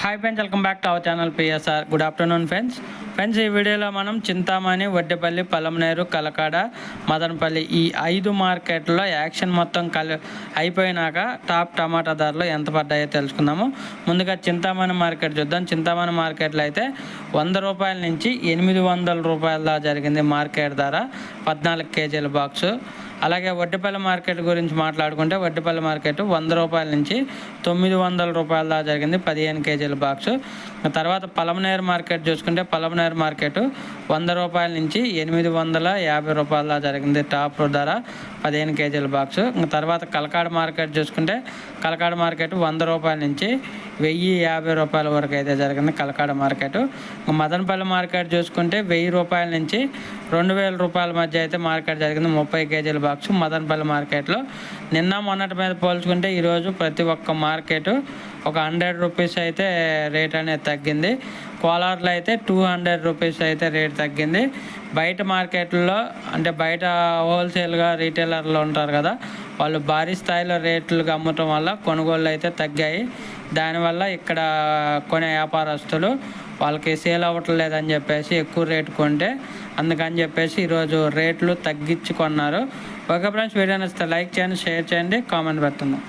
Hi friends welcome back to our channel PSR good afternoon friends friends ఈ వీడియోలో మనం చింతామణి వడ్డేపల్లి పలమనేరు కలకాడ మదనపల్లి ఈ ఐదు మార్కెట్లో యాక్షన్ మొత్తం కలి అయిపోయినాక టాప్ టమాటా ధరలు ఎంత పడ్డాయో తెలుసుకుందాము. ముందుగా చింతామణి మార్కెట్ చూద్దాం. చింతామణి మార్కెట్లో అయితే వంద రూపాయల నుంచి ఎనిమిది వందల రూపాయల జరిగింది మార్కెట్ ధర. పద్నాలుగు కేజీల బాక్సు. అలాగే వడ్డిపల్లి మార్కెట్ గురించి మాట్లాడుకుంటే వడ్డిపల్లి మార్కెట్ వంద రూపాయల నుంచి తొమ్మిది వందల రూపాయల దాకా జరిగింది. పదిహేను కేజీల బాక్స్ తర్వాత పలమనేరు మార్కెట్ చూసుకుంటే పలమనేరు మార్కెట్ వంద రూపాయల నుంచి ఎనిమిది వందల యాభై రూపాయల దాకా జరిగింది. టాప్ ధర పదిహేను కేజీల బాక్స్ తర్వాత కలకాడ మార్కెట్ చూసుకుంటే కలకాడ మార్కెట్ వంద రూపాయల నుంచి వెయ్యి యాభై రూపాయల వరకు అయితే జరిగింది కలకాడ మార్కెట్. మదనపల్లి మార్కెట్ చూసుకుంటే వెయ్యి రూపాయల నుంచి రెండు వేల రూపాయల మధ్య అయితే మార్కెట్ జరిగింది. ముప్పై కేజీల బాక్స్ మదనపల్లి మార్కెట్లో. నిన్న మొన్నటి మీద పోల్చుకుంటే ఈరోజు ప్రతి ఒక్క మార్కెట్ ఒక హండ్రెడ్ రూపీస్ అయితే రేట్ అనేది తగ్గింది. కోలార్లో అయితే టూ హండ్రెడ్ రూపీస్ అయితే రేట్ తగ్గింది. బయట మార్కెట్లో అంటే బయట హోల్సేల్గా రీటైలర్లు ఉంటారు కదా వాళ్ళు భారీ స్థాయిలో రేట్లుగా అమ్మటం వల్ల కొనుగోళ్ళు అయితే తగ్గాయి. దానివల్ల ఇక్కడ కొనే వ్యాపారస్తులు వాళ్ళకి సేల్ అవ్వట్లేదని చెప్పేసి ఎక్కువ రేటు కొంటే అందుకని చెప్పేసి ఈరోజు రేట్లు తగ్గించి కొన్నారు. ఓకే ఫ్రెండ్స్ వీడియో నచ్చితే లైక్ చేయండి షేర్ చేయండి కామెంట్ పెట్టండి.